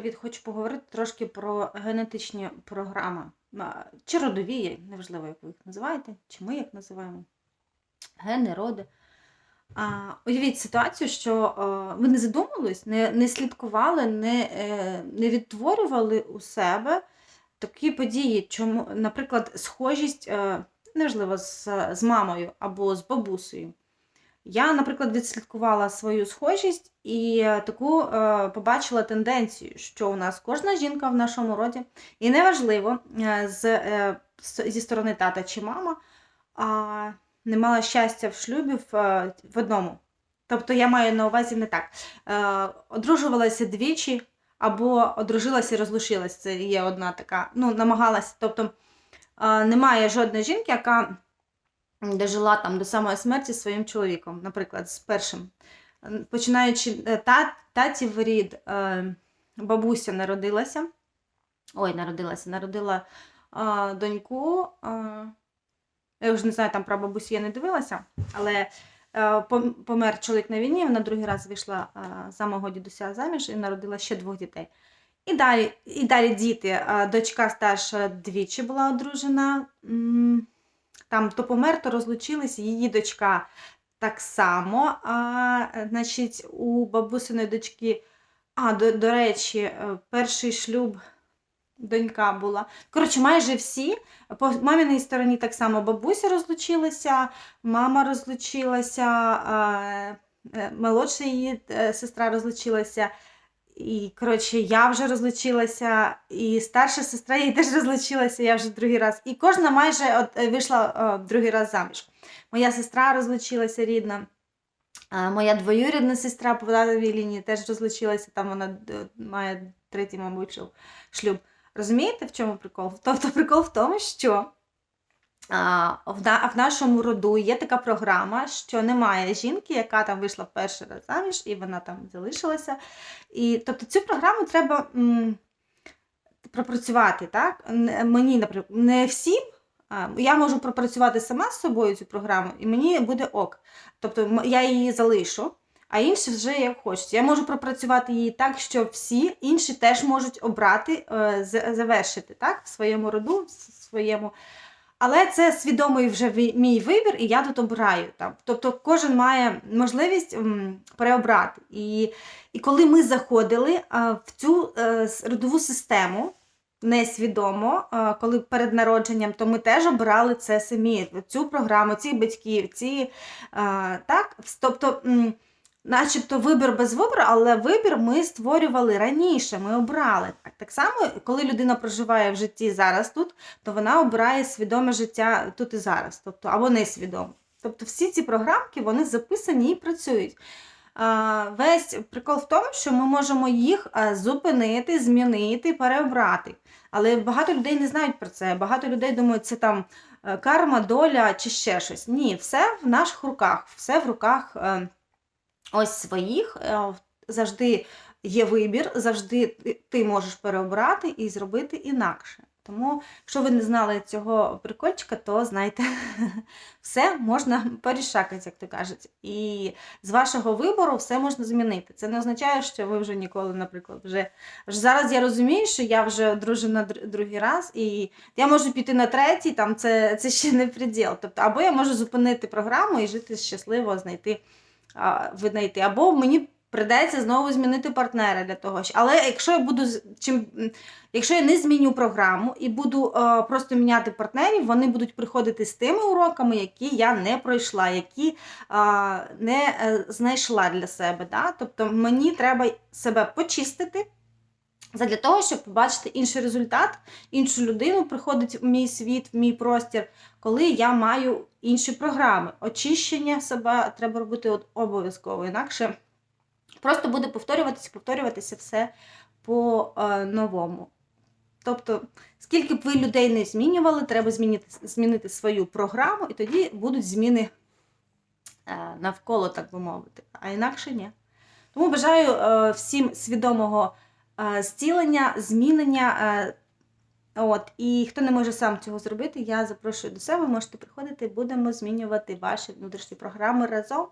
привіт! Хочу поговорити трошки про генетичні програми. Чи родові, неважливо, як ви їх називаєте, чи ми їх називаємо. Гени, роди. А, Уявіть ситуацію, що е, ви не задумувались, не, не слідкували, не, е, не відтворювали у себе такі події, чому, наприклад, схожість, е, неважливо, з, з мамою або з бабусею. Я, наприклад, відслідкувала свою схожість і таку е, побачила тенденцію, що у нас кожна жінка в нашому роді, і неважливо е, з, е, зі сторони тата чи мама, а, не мала щастя в шлюбі в, е, в одному. Тобто я маю на увазі не так. Е, одружувалася двічі або одружилася і розлучилася. Це є одна така, ну, намагалася. Тобто е, немає жодної жінки, яка дожила там до самої смерті своїм чоловіком, наприклад, з першим. Починаючи е, та, татів рід, е, бабуся народилася. Ой, народилася, народила е, доньку. Е, я вже не знаю, там про бабусю я не дивилася, але пом- помер чоловік на війні, вона другий раз вийшла е, за мого дідуся заміж і народила ще двох дітей. І далі, і далі діти. Е, Дочка старша двічі була одружена. М, Там то помер, то розлучились. Її дочка так само. А, значить, у бабусиної дочки, а, до, до речі, е, перший шлюб донька була. Коротше, майже всі. По маміній стороні так само бабуся розлучилася, мама розлучилася, е, молодша її е, сестра розлучилася. І, коротше, я вже розлучилася, і старша сестра її теж розлучилася, я вже другий раз. І кожна майже от, е, вийшла е, другий раз заміж. Моя сестра розлучилася рідна. А Моя двоюрідна сестра по татовій лінії теж розлучилася, там вона е, має третій, мабуть, шлюб-. Розумієте, в чому прикол? Тобто прикол в тому, що в, на, в нашому роду є така програма, що немає жінки, яка там вийшла перший раз заміж, і вона там залишилася. І, тобто цю програму треба м, пропрацювати. Так? Мені, наприклад, не всім. Я можу пропрацювати сама з собою цю програму, і мені буде ок. Тобто я її залишу, а інші вже як хочуть. Я можу пропрацювати її так, що всі інші теж можуть обрати, е, завершити так, в своєму роду, в своєму. Але це свідомий вже мій вибір, і я тут обираю. Там. Тобто кожен має можливість переобрати. І, і коли ми заходили в цю е, родову систему, несвідомо, коли перед народженням, то ми теж обирали це самі, цю програму, цих батьків, ці так. Тобто, начебто вибір без вибору, але вибір ми створювали раніше, ми обрали. Так, само, коли людина проживає в житті зараз тут, то вона обирає свідоме життя тут і зараз, тобто або несвідомо. Тобто всі ці програмки вони записані і працюють. Весь прикол в тому, що ми можемо їх зупинити, змінити, переобрати. Але багато людей не знають про це. Багато людей думають, це там е, карма, доля чи ще щось. Ні, все в наших руках, все в руках е, ось своїх. Е, Завжди є вибір, завжди ти- можеш переобрати і зробити інакше. Тому, якщо ви не знали цього прикольчика, то знайте, все можна порішакати, як то кажуть. І з вашого вибору все можна змінити. Це не означає, що ви вже ніколи, наприклад, вже зараз я розумію, що я вже одружена др- другий раз, і я можу піти на третій, там це, це ще не приділ. Тобто, або я можу зупинити програму і жити щасливо, знайти, а, винайти, або мені. Придеться знову змінити партнера для того, але якщо я буду чим якщо я не зміню програму і буду е, просто міняти партнерів, вони будуть приходити з тими уроками, які я не пройшла, які е, не знайшла для себе. Да? Тобто мені треба себе почистити. Задля того, щоб побачити інший результат, іншу людину приходить в мій світ, в мій простір, коли я маю інші програми. Очищення себе треба робити от обов'язково, інакше просто буде повторюватися, повторюватися все по-новому. Тобто, скільки б ви людей не змінювали, треба змінити, змінити свою програму, і тоді будуть зміни е, навколо, так би мовити, а інакше ні. Тому бажаю е, всім свідомого зцілення, змінення. Е, от, і хто не може сам цього зробити, я запрошую до себе, можете приходити, будемо змінювати ваші внутрішні програми разом.